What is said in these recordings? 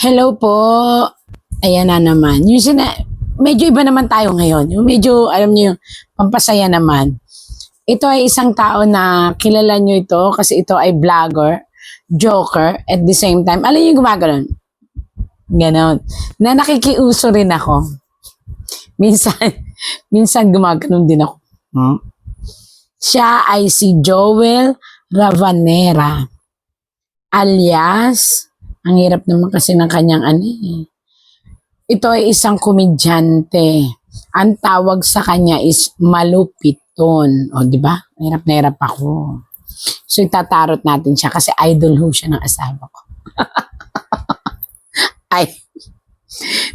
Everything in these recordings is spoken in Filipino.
Hello po. Ayan na naman. Yung sina, medyo iba naman tayo ngayon. Yung medyo, alam niyo, pampasaya naman. Ito ay isang tao na kilala niyo ito kasi ito ay vlogger, joker, at the same time, alam niyo yung gumagano'n? Ganon. Na nakikiuso rin ako. Minsan, minsan gumagano'n din ako. Hmm? Siya ay si Joel Ravanera. Alias, ang hirap naman kasi ng kanyang ano eh. Ito ay isang komedyante. Ang tawag sa kanya is malupiton. O, di ba? Hirap na hirap ako. So, itatarot natin siya kasi idol ho siya ng asawa ko. Ay.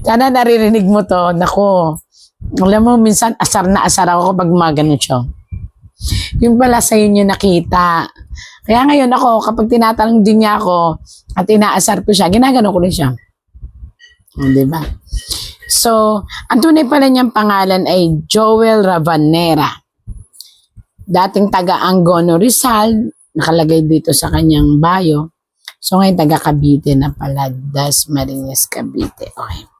Sana naririnig mo to. Nako. Alam mo, minsan asar na asar ako kapag magano siya. Yung pala sa inyo nakita. Kaya ngayon ako, kapag tinatanong din niya ako at inaasar ko siya, ginagano ko rin siya. O, di ba? So, ang tunay pala niyang pangalan ay Joel Ravanera. Dating taga Angono Rizal, nakalagay dito sa kanyang bio. So, ngayon taga Cavite na pala, Das Marinas Cavite. Okay.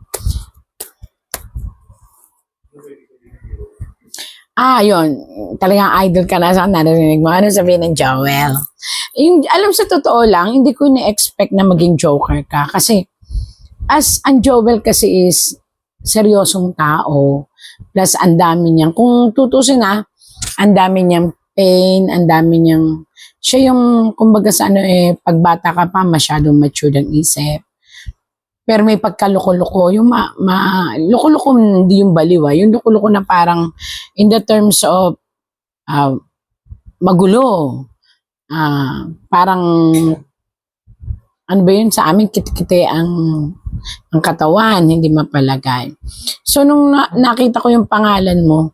Ah, yun. Talagang idol ka na sa narinig mo. Ano sabihin ng Joel? Yung, alam sa totoo lang, hindi ko na-expect na maging joker ka. Kasi, as ang Joel kasi is seryosong tao. Plus, ang dami niyang, kung tutusin na, ang dami niyang pain, ang dami niyang, siya yung, kumbaga sa ano eh, pagbata ka pa, masyadong mature ang isip. Pero may pagkaloko-loko, yung ma, ma loko-loko hindi yung baliwa, yung loko-loko na parang in the terms of ah, magulo. Ah, parang ano ba yun sa amin kitkite ang ang katawan, hindi mapalagay. So nung na- nakita ko yung pangalan mo,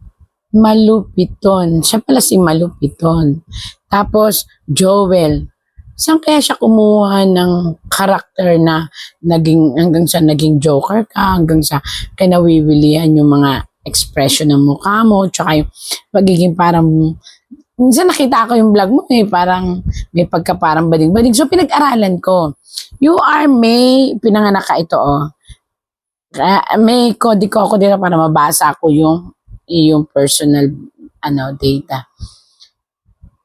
Malupiton. Siya pala si Malupiton. Tapos Joel. Saan kaya siya kumuha ng karakter na naging hanggang sa naging joker ka, hanggang sa kinawiwilihan yung mga expression ng mukha mo, tsaka yung pagiging parang minsan nakita ko yung vlog mo eh, parang may pagka parang bading-bading. So pinag-aralan ko. You are May, pinanganak ka ito oh. Kaya may kodi ko ako dito para mabasa ko yung yung personal ano data.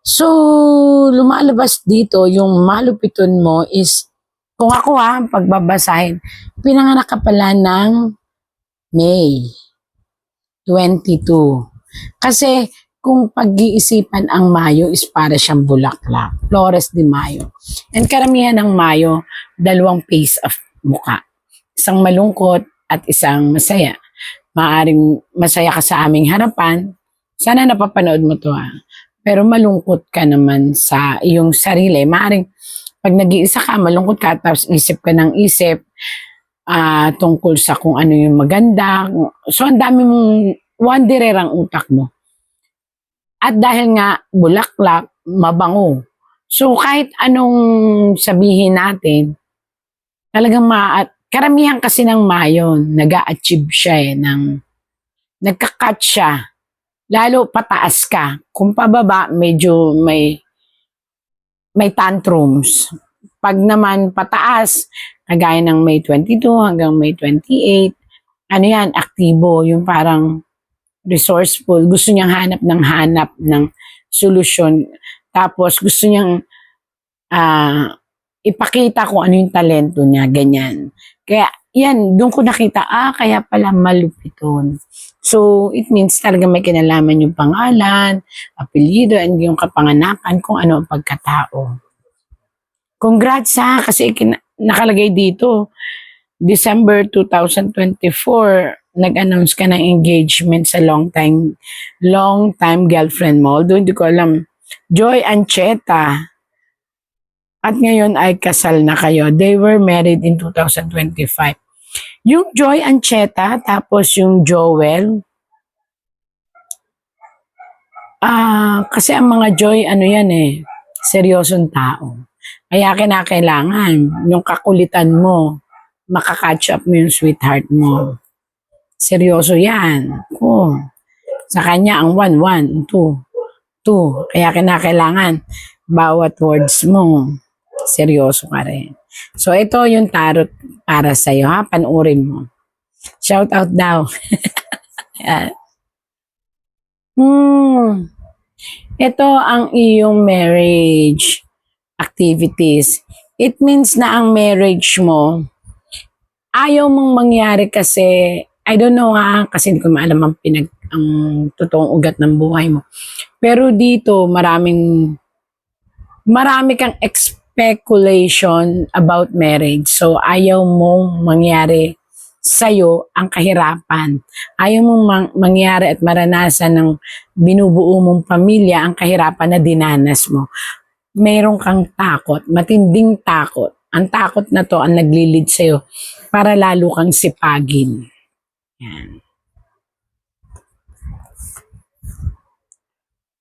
So, lumalabas dito, yung malupiton mo is, kung ako ha, pagbabasahin, pinanganak ka pala ng May 22. Kasi, kung pag-iisipan ang Mayo is para siyang bulaklak. Flores de Mayo. And karamihan ng Mayo, dalawang face of muka. Isang malungkot at isang masaya. Maaring masaya ka sa aming harapan. Sana napapanood mo to ha. Pero malungkot ka naman sa iyong sarili. Maaring pag nag-iisa ka, malungkot ka, tapos isip ka ng isip ah, tungkol sa kung ano yung maganda. So, ang dami mong wanderer ang utak mo. At dahil nga bulaklak, mabango. So kahit anong sabihin natin, talagang ma karamihan kasi ng mayon, nag achieve siya eh, ng, nagka-cut siya. Lalo pataas ka. Kung pababa, medyo may, may tantrums. Pag naman pataas, kagaya ng May 22 hanggang May 28, ano yan, aktibo, yung parang resourceful, gusto niyang hanap ng hanap ng solusyon. Tapos gusto niyang ah, ipakita kung ano yung talento niya, ganyan. Kaya yan, doon ko nakita, ah, kaya pala malupiton. So, it means talaga may kinalaman yung pangalan, apelyido, and yung kapanganakan, kung ano ang pagkatao. Congrats ha, kasi nakalagay dito, December 2024, nag-announce ka ng engagement sa long time, long time girlfriend mo. Although hindi ko alam, Joy Ancheta. At ngayon ay kasal na kayo. They were married in 2025. Yung Joy Ancheta, tapos yung Joel, ah, kasi ang mga Joy, ano yan eh, seryosong tao. Kaya kinakailangan, yung kakulitan mo, makakatch up mo yung sweetheart mo. Seryoso yan. Oh. Sa kanya, ang one, one, two, two. Kaya kinakailangan, bawat words mo, seryoso ka rin. So, ito yung tarot para sa'yo ha. Panuorin mo. Shout out daw. Ayan. hmm. Ito ang iyong marriage activities. It means na ang marriage mo, ayaw mong mangyari kasi, I don't know ha, kasi hindi ko maalam ang pinag, ang totoong ugat ng buhay mo. Pero dito, maraming, marami kang speculation about marriage. So, ayaw mong mangyari sa'yo ang kahirapan. Ayaw mong mang- mangyari at maranasan ng binubuo mong pamilya ang kahirapan na dinanas mo. Meron kang takot, matinding takot. Ang takot na to ang naglilid sa'yo para lalo kang sipagin. Yan.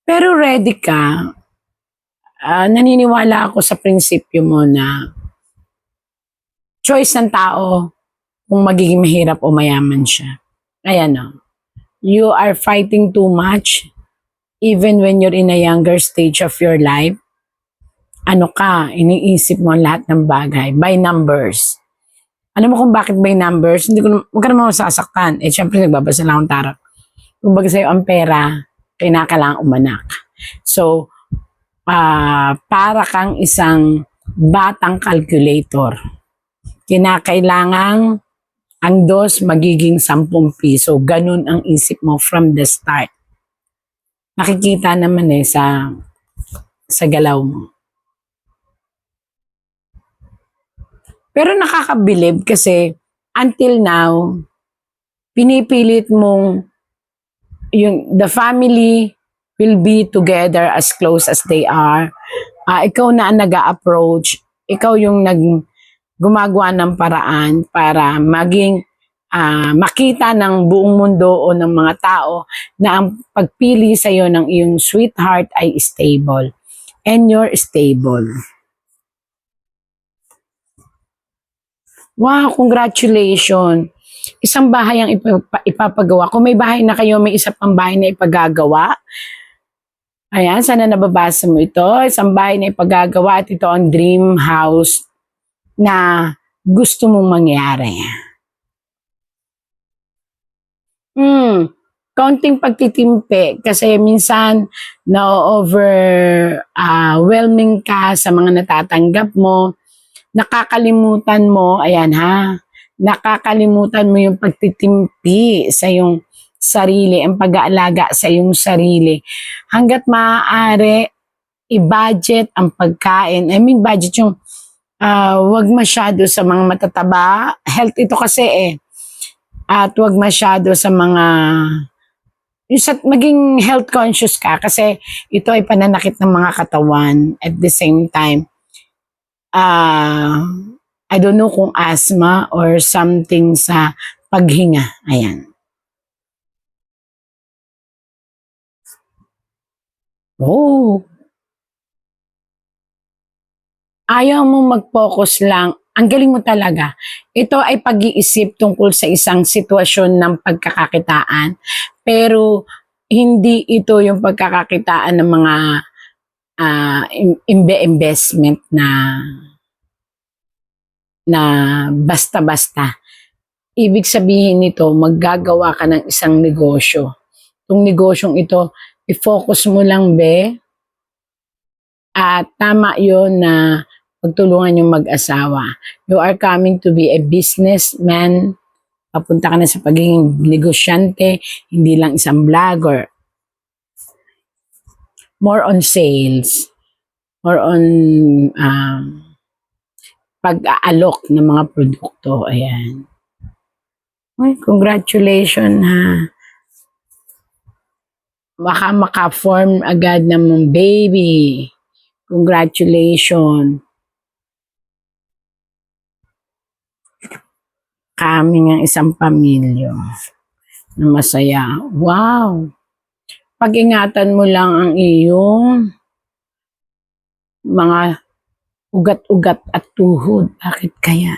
Pero ready ka, ah, naniniwala ako sa prinsipyo mo na choice ng tao kung magiging mahirap o mayaman siya. Ayan o. You are fighting too much even when you're in a younger stage of your life. Ano ka, iniisip mo lahat ng bagay by numbers. Alam mo kung bakit by numbers? Hindi ko, na- huwag ka naman masasaktan. Eh, syempre, nagbabasa lang akong tarot. Kung baga sa'yo ang pera, kinakailangan umanak. So, ah, para kang isang batang calculator. Kinakailangang ang dos magiging 10 piso. Ganun ang isip mo from the start. Makikita naman eh sa sa galaw mo. Pero nakakabilib kasi until now, pinipilit mong yung the family will be together as close as they are. Ah, ikaw na ang nag approach ikaw yung nag gumagawa ng paraan para maging ah, makita ng buong mundo o ng mga tao na ang pagpili sa iyo ng iyong sweetheart ay stable and you're stable. Wow, congratulations. Isang bahay ang ipa- ipapagawa. Kung may bahay na kayo, may isa pang bahay na ipagagawa. Ayan, sana nababasa mo ito. Isang bahay na ipagagawa at ito ang dream house na gusto mong mangyari. Hmm, kaunting pagtitimpi kasi minsan na-over ah, whelming ka sa mga natatanggap mo. Nakakalimutan mo, ayan ha, nakakalimutan mo yung pagtitimpi sa yung sarili, ang pag-aalaga sa iyong sarili. Hanggat maaari, i-budget ang pagkain. I mean, budget yung ah, wag masyado sa mga matataba. Health ito kasi eh. At wag masyado sa mga yung sa, maging health conscious ka kasi ito ay pananakit ng mga katawan at the same time ah I don't know kung asthma or something sa paghinga. Ayan. Oh. Ayaw mo mag-focus lang. Ang galing mo talaga. Ito ay pag-iisip tungkol sa isang sitwasyon ng pagkakakitaan. Pero hindi ito yung pagkakakitaan ng mga imbe- investment na na basta-basta. Ibig sabihin nito, maggagawa ka ng isang negosyo. Itong negosyong ito, i-focus mo lang, be. At tama yon na pagtulungan yung mag-asawa. You are coming to be a businessman. Papunta ka na sa pagiging negosyante, hindi lang isang vlogger. More on sales. More on um, pag-aalok ng mga produkto. Ayan. Ay, congratulations ha. Baka maka-form agad ng baby. Congratulations. Kami ng isang pamilya na masaya. Wow! Pag-ingatan mo lang ang iyong mga ugat-ugat at tuhod. Bakit kaya?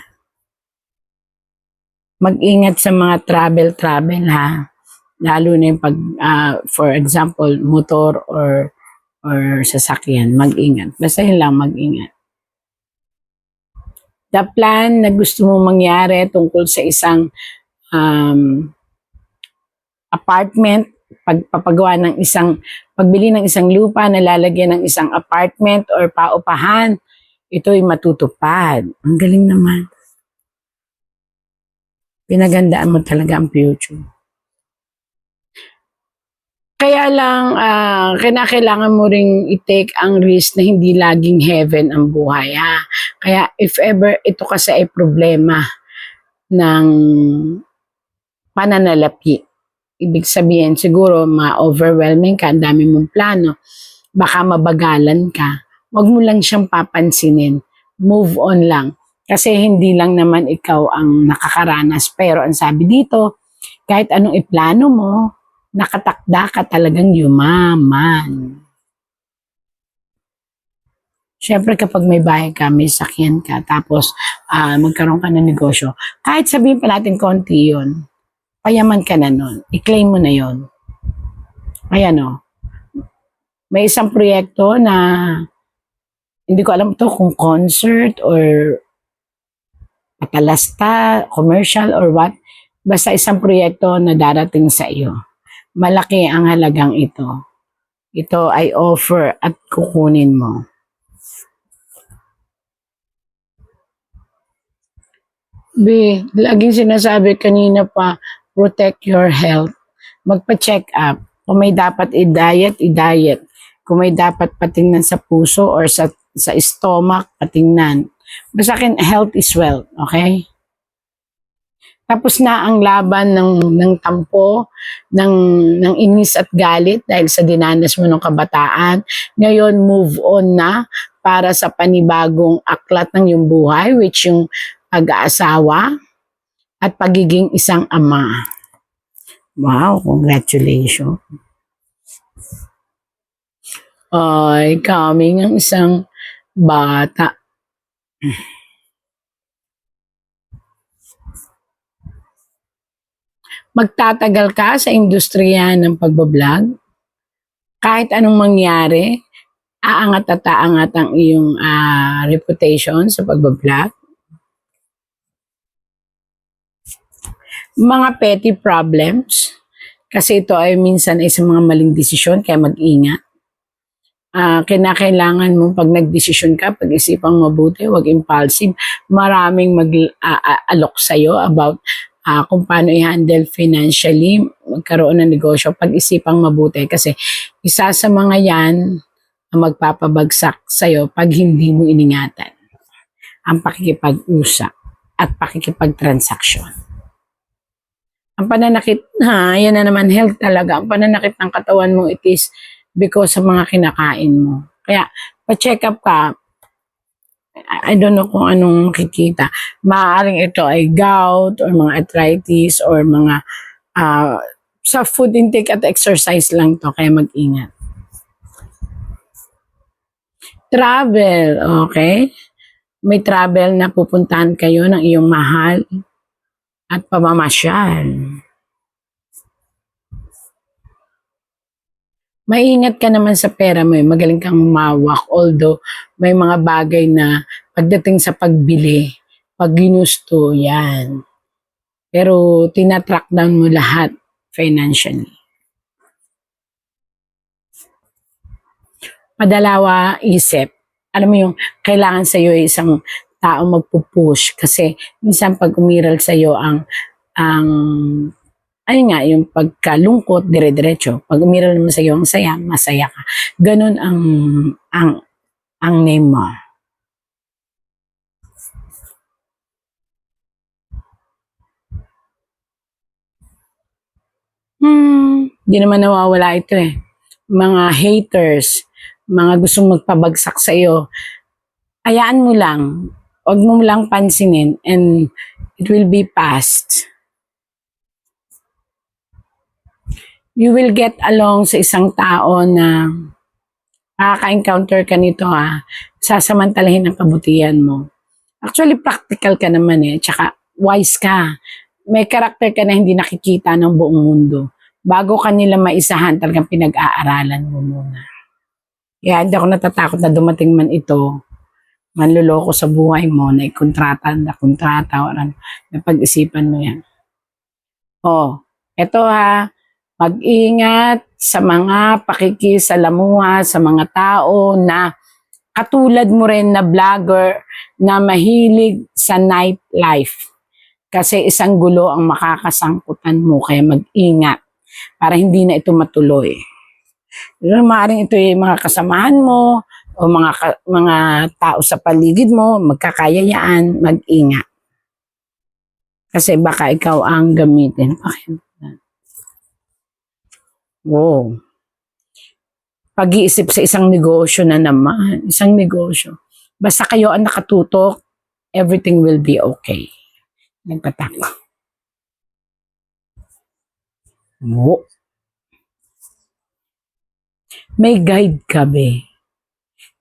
Mag-ingat sa mga travel-travel ha. Lalo na yung pag, ah, for example, motor or or sasakyan. Mag-ingat. Basta yun lang, mag-ingat. the plan na gusto mo mangyari tungkol sa isang um, apartment, pagpapagawa ng isang, pagbili ng isang lupa na lalagyan ng isang apartment or paupahan, ito'y matutupad. Ang galing naman. Pinagandaan mo talaga ang future. Kaya lang, ah, kinakailangan mo ring i-take ang risk na hindi laging heaven ang buhay. Ha? Kaya if ever ito kasi ay problema ng pananalapi, ibig sabihin siguro ma-overwhelming ka, ang dami mong plano, baka mabagalan ka, wag mo lang siyang papansinin. Move on lang. Kasi hindi lang naman ikaw ang nakakaranas. Pero ang sabi dito, kahit anong iplano mo, nakatakda ka talagang yumaman. Siyempre kapag may bahay ka, may sakyan ka, tapos ah, magkaroon ka ng negosyo, kahit sabihin pa natin konti yun, payaman ka na nun. I-claim mo na yun. Ayan o. May isang proyekto na hindi ko alam to kung concert or patalasta, commercial or what. Basta isang proyekto na darating sa iyo. Malaki ang halagang ito. Ito ay offer at kukunin mo. B, laging sinasabi kanina pa, protect your health. Magpa-check up. Kung may dapat i-diet, i-diet. Kung may dapat patingnan sa puso or sa, sa stomach, patingnan. Basta akin, health is wealth. Okay? Tapos na ang laban ng, ng tampo, ng, ng inis at galit dahil sa dinanas mo ng kabataan. Ngayon, move on na para sa panibagong aklat ng iyong buhay, which yung pag-aasawa at pagiging isang ama. Wow, congratulations. Ay, coming ang isang bata. Magtatagal ka sa industriya ng pagbablog? Kahit anong mangyari, aangat at aangat ang iyong ah, reputation sa pagbablog? Mga petty problems, kasi ito ay minsan ay sa mga maling desisyon, kaya mag-ingat. Ah, kinakailangan mo pag nagdesisyon ka, pag-isipang mabuti, wag impulsive. Maraming mag-alok sa'yo about ah, kung paano i-handle financially, magkaroon ng negosyo, pag-isipang mabuti. Kasi isa sa mga yan ang magpapabagsak sa'yo pag hindi mo iningatan ang pakikipag-usap at pakikipag-transaction. Ang pananakit, ha, yan na naman health talaga. Ang pananakit ng katawan mo, it is because sa mga kinakain mo. Kaya, pa-check up ka, I don't know kung anong makikita. Maaaring ito ay gout or mga arthritis or mga ah, sa food intake at exercise lang to, kaya mag-ingat. Travel, okay? May travel na pupuntahan kayo ng iyong mahal at pamamasyal. Maingat ka naman sa pera mo, eh. magaling kang umawak. Although, may mga bagay na pagdating sa pagbili, pag ginusto, yan. Pero tinatrack down mo lahat financially. Madalawa isip. Alam mo yung kailangan sa iyo isang tao magpupush kasi minsan pag umiral sa iyo ang ang ayun nga, yung pagkalungkot, dire-diretso. Pag umiral naman sa iyo ang saya, masaya ka. Ganun ang ang ang name mo. Hmm, di naman nawawala ito eh. Mga haters, mga gustong magpabagsak sa iyo, hayaan mo lang. Huwag mo lang pansinin and it will be past. You will get along sa isang tao na makaka-encounter ka nito ha, sasamantalahin ang kabutihan mo. Actually, practical ka naman eh, tsaka wise ka. May karakter ka na hindi nakikita ng buong mundo. Bago ka nila maisahan, talagang pinag-aaralan mo muna. Kaya hindi ako natatakot na dumating man ito. manluloko sa buhay mo, na kontrata, na kontrata, or ano, napag-isipan mo yan. Oh, eto ha, mag-ingat sa mga pakikisalamuha sa mga tao na katulad mo rin na vlogger na mahilig sa nightlife. Kasi isang gulo ang makakasangkutan mo, kaya mag-ingat para hindi na ito matuloy. Pero maaaring ito yung mga kasamahan mo o mga ka- mga tao sa paligid mo, magkakayayaan, mag-ingat. Kasi baka ikaw ang gamitin. Wow. Pag-iisip sa isang negosyo na naman. Isang negosyo. Basta kayo ang nakatutok, everything will be okay. Nagpatak. Wow. May guide ka, be.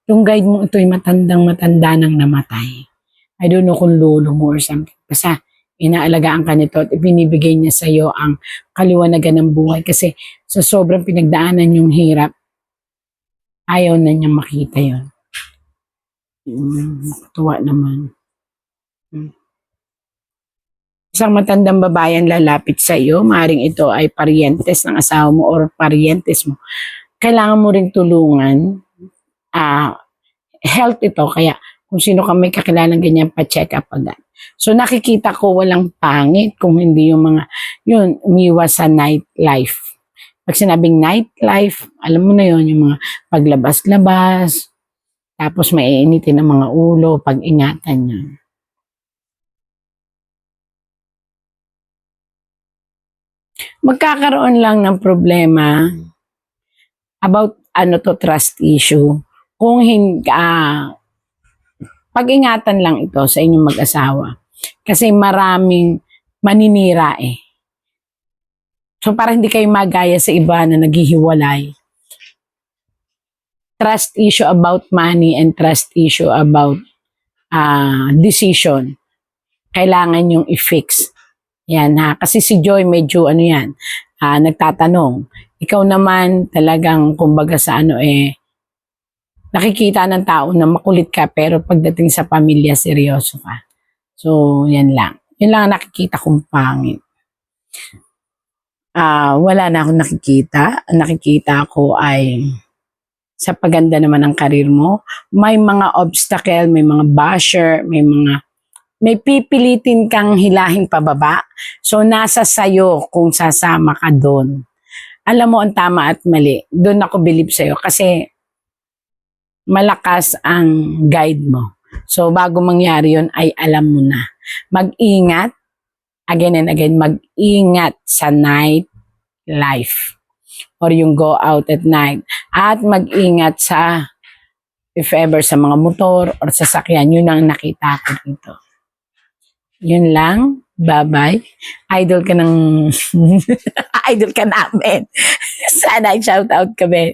Yung guide mo ito ay matandang matanda nang namatay. I don't know kung lolo mo or something. Basta, inaalagaan ka nito at ibinibigay niya sa iyo ang kaliwanagan ng buhay kasi sa sobrang pinagdaanan yung hirap, ayaw na niya makita yon. Mm, tuwa naman. Mm. Isang matandang babayan lalapit sa iyo, maring ito ay parientes ng asawa mo or parientes mo. Kailangan mo ring tulungan. Ah, health ito, kaya kung sino ka may kakilalang ganyan, pa-check up agad. So nakikita ko walang pangit kung hindi yung mga, yun, umiwas sa nightlife. Pag sinabing nightlife, alam mo na yun, yung mga paglabas-labas, tapos maiinitin ang mga ulo, pag-ingatan yun. Magkakaroon lang ng problema about ano to trust issue. Kung hindi, ah, pag-ingatan lang ito sa inyong mag-asawa. Kasi maraming maninira eh. So para hindi kayo magaya sa iba na naghihiwalay. Trust issue about money and trust issue about ah, decision. Kailangan yung i-fix. Yan ha. Kasi si Joy medyo ano yan, ah, nagtatanong. Ikaw naman talagang kumbaga sa ano eh, nakikita ng tao na makulit ka pero pagdating sa pamilya seryoso ka. So, yan lang. Yun lang ang nakikita kong pangit. Ah, wala na akong nakikita. Nakikita ko ay sa paganda naman ng karir mo. May mga obstacle, may mga basher, may mga may pipilitin kang hilahin pababa. So, nasa sayo kung sasama ka doon. Alam mo ang tama at mali. Doon ako believe sa'yo. Kasi malakas ang guide mo. So, bago mangyari yon ay alam mo na. Mag-ingat, again and again, mag-ingat sa night life or yung go out at night. At mag-ingat sa, if ever, sa mga motor or sasakyan. Yun ang nakita ko dito. Yun lang. Bye-bye. Idol ka ng... idol ka namin. Sana i-shout out kami.